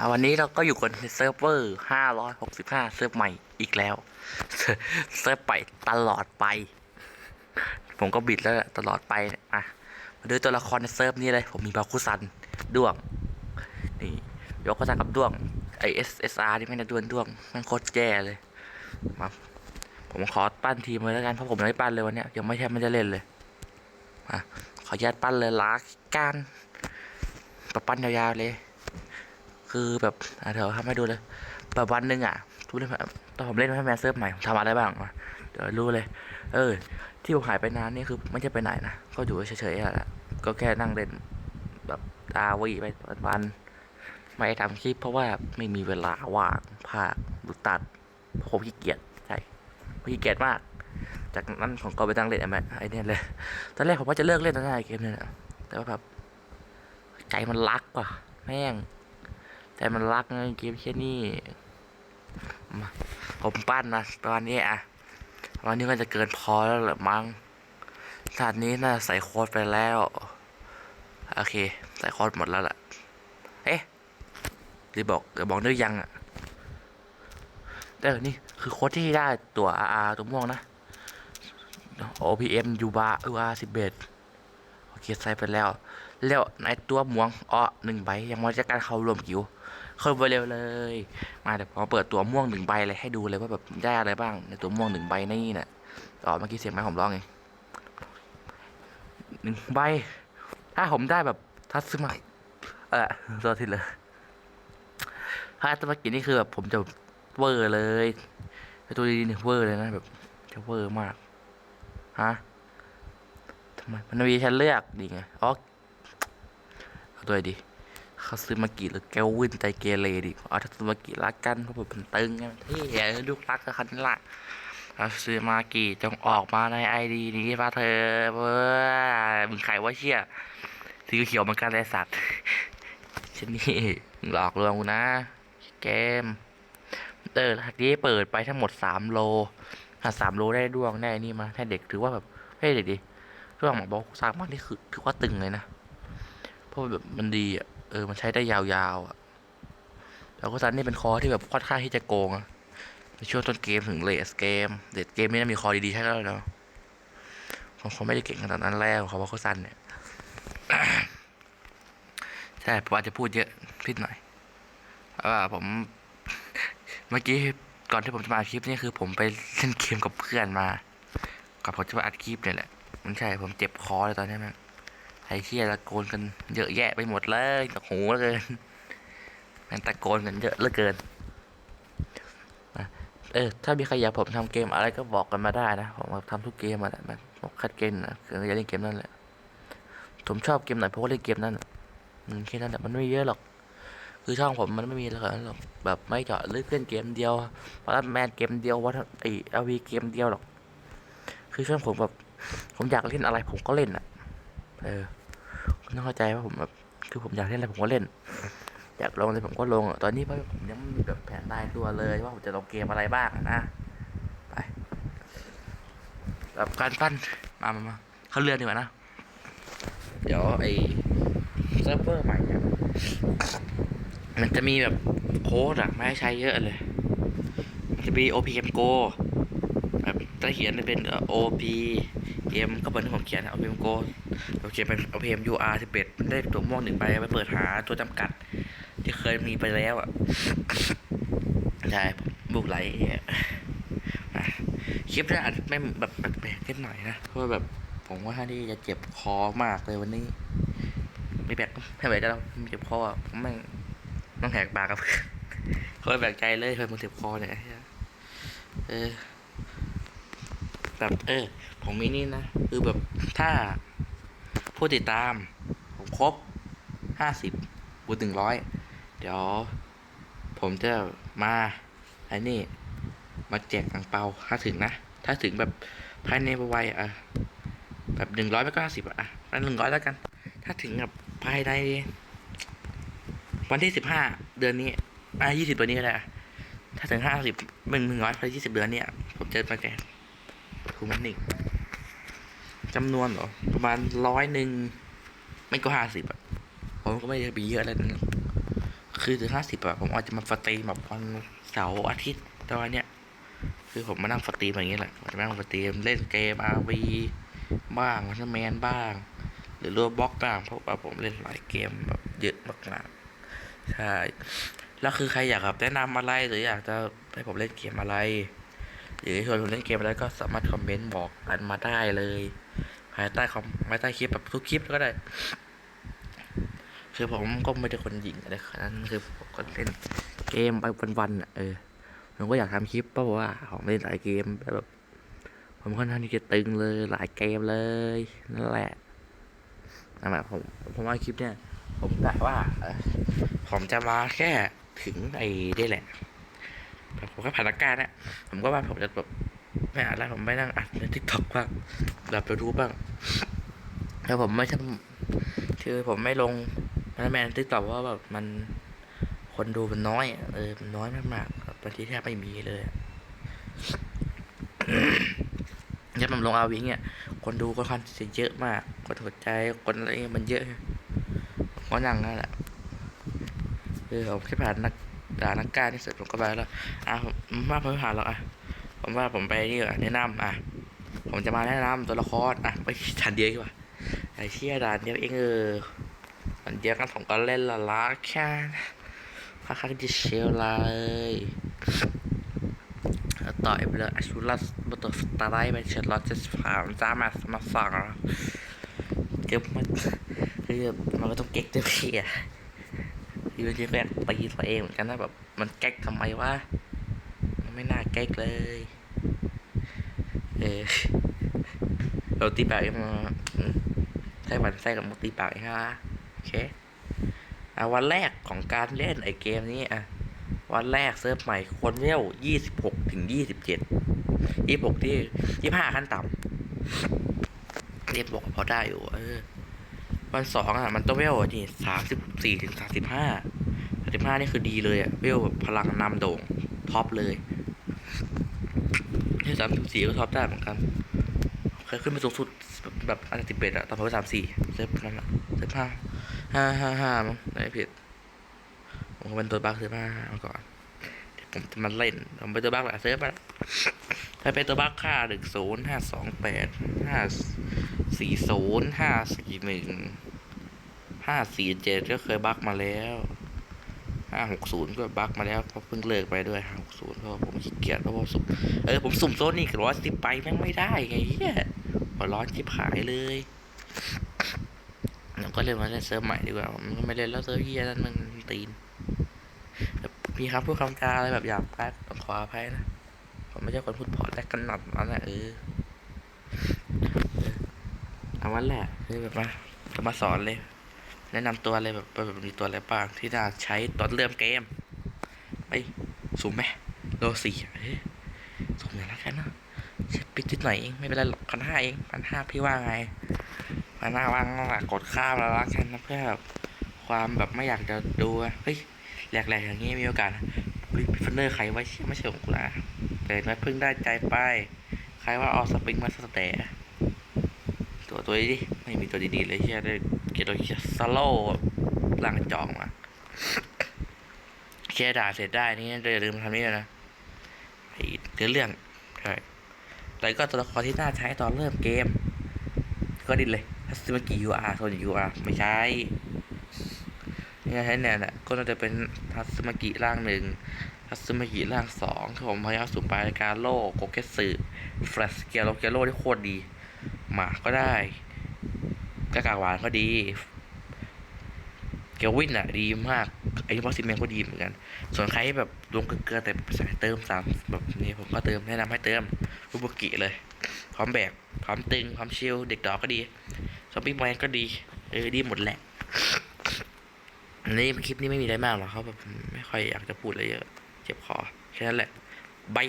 อ่าวันนี้เราก็อยู่กันเซิร์ฟเวอร์565 เซิร์ฟใหม่อีกแล้ว เซิร์ฟไปตลอดไป ผมก็บิดแล้วตลอดไปอะมาดูตัวละครในเซิร์ฟนี้เลย ผมมีบาคุซันด้วง นี่ยกคุซันกับด้วงไอเอสเอสอาร์นี่ไม่งนะด้วนด้วงมันโคตรแย่เลยมาผมขอปั้นทีมเลยแล้วกันเพราะผมยังไม่ปั้นเลยวันนี้ยังไม่แทบไม่ได้เล่นเลยมาขออนุญาตปั้นเลยลักกันปะปั้นยาวๆเลย คือแบบเดี๋ยวทำให้ดูเลยแบบวันหนึ่งอะทุกเรื่องแบบตอนผมเล่นให้แมนเซิร์ฟใหม่ผมทำอะไรบ้างเดี๋ยวรู้เลย เออ ที่ผมหายไปนานนี่คือไม่ใช่ไปไหนนะก็อยู่เฉยๆอะแหละก็แค่นั่งเล่นแบบตาวีไปวันๆไม่ทำคลิปเพราะว่าไม่มีเวลาว่างภาคหรือตัดผมขี้เกียจใช่ขี้เกียจมาก จากนั้นผมก็ไปตั้งเล่นไอ้แม่ไอ้นี่เลยตอนแรกผมว่าจะเลิกเล่นตอนแรกเกมเนี่ยแต่ว่าแบบใจมันรักว่ะแม่ง แต่มันรักไงเกมแค่นี้ผมปั้นนะตอนนี้อะวันนี้ก็จะเกินพอแล้วแหละมั้งชาตินี้น่าใส่โค้ดไปแล้ว โอเค ใส่โค้ดหมดแล้วล่ะ เอ๊ะหรือบอกเดี๋ยวบอกได้ยังอะเออนี่คือโค้ดที่ได้ตัว RR ตัวม่วงนะ OPM U bar U R สิบเอ็ดโอเคใส่ไปแล้ว แล้วใน ตัวม่วงอ้อหนึ่งใบยังมาจากการเข้ารวมกิวเข้าไปเร็วเลย มาเดี๋ยวผมเปิดตัวม่วงหนึ่งใบเลยให้ดูเลยว่าแบบได้อะไรบ้างในตัวม่วงหนึ่งใบนี่น่ะต่อเมื่อกี้เสียงไม้ผมร้องไงหนึ่งใบ ถ้าผมได้แบบทัศมาเออตัวทีเลยถ้าตัวเมื่อกี้นี่คือแบบผมจะเวอร์เลยตัวดีๆเนี่ยเวอร์เลยนะแบบจะเวอร์มากฮะทำไมมันมีฉันเลือกดีไงอ๋อ เอาตัวไหนดีเขาซื้อมากี่หรือแกววินใจเกเรดิเอาถ้าซื้อมากี่รักกันเพราะผมเป็นตึงไงเฮ้ยลูกรักกับคันนี้ละเอาซื้อมากี่จงออกมาในไอดีนี้ป่ะเธอเว้ยมึงใครว่เชี่ยสีเขียวเหมือนกันเลยสัตว์ชนี่หลอกลวงกูนะเกมเออทักนี้เปิดไปทั้งหมดสามโลถ้าสามโลได้ดวงได้นี่มาถ้าเด็กถือว่าแบบให้เด็กดิดวงหมอบอกสามารถนี่คือถือว่าตึงเลยนะ ราะแบบมันดีอะเออมันใช้ได้ยาวๆอะแล้วก็ซันนี่เป็นคอที่แบบค่อนข้างที่จะโกงอะในช่วงต้นเกมถึงเลสเกมเด็ดเกมไม่ได้มีคอดีๆให้แล้วเนาะผมเขาไม่ได้เก่งขนาดนั้นแล้วเขาบอกเขาซันเนี่ยใช่ผมอาจจะพูดเยอะพิดหน่อยว่าผมเมื่อกี้ก่อนที่ผมจะมาคลิปนี่คือผมไปเล่นเกมกับเพื่อนมา กับผมจะมาอัดคลิปเนี่ยแหละมันใช่ผมเจ็บคอเลยตอนนี้แม่ง ไอ้เชี่ยตะโกนกันเยอะแยะไปหมดเลยตะหูเหลือเกินมันตะโกนกันเยอะเหลือเกินนะเออถ้ามีใครอยากผมทำเกมอะไรก็บอกกันมาได้นะผมทำทุกเกมมาแหละมันผมคัดเกณฑ์นะคืออยากเล่นเกมนั่นแหละผมชอบเกมไหนเพราะว่าเล่นเกมนั้นแค่นั้นแหละมันไม่เยอะหรอก คือช่องผมมันไม่มีอะไรหรอกแบบไม่เจาะลึกเล่นเกมเดียววัตแมนเกมเดียววัตไอเอวีเกมเดียวหรอก คือช่วงผมแบบผมอยากเล่นอะไรผมก็เล่นอะ เออ คุณต้องเข้าใจว่าผมแบบคือผมอยากเล่นอะไรผมก็เล่น อยากลงอะไรผมก็ลงอะตอนนี้เพราะผมยังไม่มีแบบแผนตายตัวเลยว่าผมจะลงเกมอะไรบ้างนะไปแบบการปั้นมามามาเข้าเรืองดีกว่านะ เดี๋ยวไอเซิร์ฟเวอร์ใหม่เนี่ยมันจะมีแบบโค้ดอะไม่ให้ใช้เยอะเลย มันจะมี OPM Go แบบจะเขียนเป็น OP M ก็เหมือนที่ผมเขียน OPM Go เราเขียนเป็น OPM UR 11มันได้ตัวม่วงหนึ่งใบไปเปิดหาตัวจำกัด ที่เคยมีไปแล้วอะใช่บุกไหลคลิปนี้อาจจะไม่แบบแปลกๆนิดหน่อยนะเพราะแบบผมว่าท่าที่จะเจ็บคอมากเลยวันนี้ไม่แปลกไม่แปลกจะเราเจ็บคออะผมแม่งต้องแหกปากกับเพื่อนเคยแปลกใจเลยเคยมันเจ็บคอเนี่ยเออ แบบเออ ผมมีนี่นะ คือแบบถ้าผู้ติดตาม ผมครบห้าสิบบวกหนึ่งร้อยเดี๋ยว ผมจะมาไอ้นี่ มาแจกอังเปาถ้าถึงนะ ถ้าถึงแบบภายในไวๆอะแบบหนึ่งร้อยไม่ก็ห้าสิบอะอันหนึ่งร้อยแล้วกัน ถ้าถึงแบบภายในวันที่สิบห้าเดือนนี้อะยี่สิบเดือนนี้ก็ได้ถ้าถึงห้าสิบเป็นหนึ่งร้อยภายในยี่สิบเดือนเนี้ยผมจะมาแจก คูมันนิกจำนวนเหรอ ประมาณร้อยหนึ่งไม่ก็ห้าสิบอะ ผมก็ไม่ได้ไปเยอะแล้วนะคคือถึงห้าสิบอะผมอาจจะมาสตรีมแบบวันเสาร์อาทิตย์ตอนเนี้ย คือผมมานั่งสตรีมอย่างเงี้ยแหละผมจะมานั่งสตรีมเล่นเกม RV บ้างวันแมนบ้าง หรือรัวบล็อกบ้าง เพราะว่าผมเล่นหลายเกมแบบเยอะมากๆใช่ แล้วคือใครอยากแบบแนะนำอะไรหรืออยากจะให้ผมเล่นเกมอะไร หรือชวนผมเล่นเกมอะไรก็สามารถคอมเมนต์บอกกันมาได้เลย ภายใต้คอมภายใต้คลิปแบบทุกคลิปก็ได้ คือผมก็ไม่ได้คนหญิงอะไรขนาดนั้นคือผมก็เล่นเกมไปวันๆอะเออผมก็อยากทำคลิปเพราะว่าผมเล่นหลายเกมแบบผมค่อนข้างที่จะตึงเลยหลายเกมเลยนั่นแหละนั่นแหละผมผมว่าคลิปเนี่ย ผมกะว่าผมจะมาแค่ถึงไอ้นี่แหละ ผมก็ผ่านอาการนะผมก็ว่าผมจะแบบไม่อ่านแล้วผมไม่นั่งอัดในทิกตอกบ้างแบบไปดูบ้างแล้วผมไม่ใช่คือผมไม่ลงแมนทิกตอกเพราะว่าแบบมันคนดูมันน้อยเออมันน้อยมากๆบบางทีแทบไม่มีเลยอะเนี่ยมันลงอาวิงเนี่ย คนดูค่อนข้างจะเยอะมากคนสนใจคนอะไรเงี้ยมันเยอะก็นั่งนั่นแหละคือผมแค่ผ่านนัก ด่านักการที่เสร็จผมก็ไปแล้วอะผมว่าผมไม่ผ่านหรอกอะผมว่าผมไปนี่ก่อนแนะนำอะผมจะมาแนะนำตัวละครอะไปด่านเดียวดีกว่าไอ้เชี่ยด่านเดียวเองเออด่านเดียวกันผมก็เล่นละละแค่ค่อนข้างจะเชลเลยแล้วต่อยไปเลยอชูรัสบตสตาร์ไลท์ไปเชิดร้อยเจ็ดสิบสามจ้ามาสมาสั่งอะเก็บมันคือมันก็ต้องเก๊กเต็มที่อะ คือมันจะแบบตีตัวเองเหมือนกันนะแบบมันแก๊กทำไมวะมันไม่น่าแก๊กเลย เออเราตีปากเองมาใช่มันใส่กับมุกตีปากเองฮะโอเคอะวันแรกของการเล่นไอเกมนี้อะวันแรกเซิร์ฟใหม่คนเวลยี่สิบหกถึงยี่สิบเจ็ดยี่สิบหกที่ยี่ห้าขั้นต่ำเรียบบอกพอได้อยู่ เออ วันสองอะมันต้องเวลนี่สามสิบสี่ถึงสามสิบห้าสามสิบห้านี่คือดีเลยอะเวลแบบพลังนำโด่งท็อปเลยที่สามสิบสี่ก็ท็อปได้เหมือนกันเคยขึ้นไปสูงสุดแบบอันดับสิบเอ็ดอะตอนผมสามสี่เซฟนั้นอะเซฟห้าห้าห้าห้ามั้งไม่ผิดผมเป็นตัวบักเซฟห้ามาก่อนผมจะมาเล่นผมเป็นตัวบักหลายเซฟอะ ถ้าเป็นตัวบักค่าหนึ่งศูนย์ห้าสองแปดห้าสี่ศูนย์ห้าสี่หนึ่งห้าสี่เจ็ดก็เคยบักมาแล้วห้าหกศูนย์ก็บักมาแล้วเพราะเพิ่งเลิกไปด้วยห้าหกศูนย์เพราะผมขี้เกียจเพราะว่าสุ่มเออผมสุ่มโซนนี่ร้อยสิบไปแม่งไม่ได้ไงเฮียหัวร้อนชิบหายเลยแล้วก็เล่นมาเล่นเซิร์ฟใหม่ดีกว่าผมก็ไม่เล่นแล้วเซิร์ฟเฮียนั่นมันตีนพี่ครับพูดคำจาอะไรแบบหยาบคายต้องขออภัยนะ ไม่ใช่คนพูดเพอและกันหนัดนั่นแหละเออเอาวันแหละคือแบบมาจะมาสอนเลย แนะนำตัวเลยแบบแบบมีตัวอะไรบ้างที่น่าใช้ตอนเริ่มเกมไปสุ่มไหมโลสี่เอ้ยสุ่มอย่างละกันเนะเช็ดปิดนิดหน่อยเองไม่เป็นไรหรอกพันห้าเองพันห้าพี่ว่าไงพันห้าว่างหลักกดข้ามแล้วละกันนะเพื่อแบบความแบบไม่อยากจะดูเฮ้ยแหลกๆอย่างนี้มีโอกาสรีพิฟเนอร์ใครไว้เชี่ยไม่ใช่ของกูนะ แต่ไม่พิ่งได้ใจไป ใครว่าเอาสปริงมาสแตะตัวตัวนี้ดิไม่มีตัวดีๆเลยเชี่ยได้เกโดเชียสโลหลังจองมาแค่ด่าเสร็จได้นี่อย่าลืมทำนี่นะไอ้เนื้อเรื่องใช่แต่ก็ตัวละครที่น่าใช้ตอนเริ่มเกม ก็ดินเลยฮัสมากิยูอาร์โซนยูอาร์ไม่ใช่เนี่ยใช้เนี่ยแหละก็น่าจะเป็นทัสมากิร่างหนึ่ง ทัสมากิร่างสองที่ผมพยายามสุ่มไปการโลโกเกสึแฟลชเกียโรเกียโรที่โคตรดี หมาก็ได้กากาหวานก็ดี เกลวินอะดีมากไอ้บอสซิแมนก็ดีเหมือนกัน ส่วนใครที่แบบลงเกลือแต่สายเติมสามแบบนี้ผมก็เติมแนะนำให้เติมรูบุกิเลย พร้อมแบกพร้อมตึงพร้อมชิลเด็กดอกก็ดีซอมบี้แมนก็ดี เออดีหมดแหละอันนี้คลิปนี้ไม่มีอะไรมากหรอกครับแบบไม่ค่อยอยากจะพูดอะไรเยอะ เจ็บคอแค่นั้นแหละบาย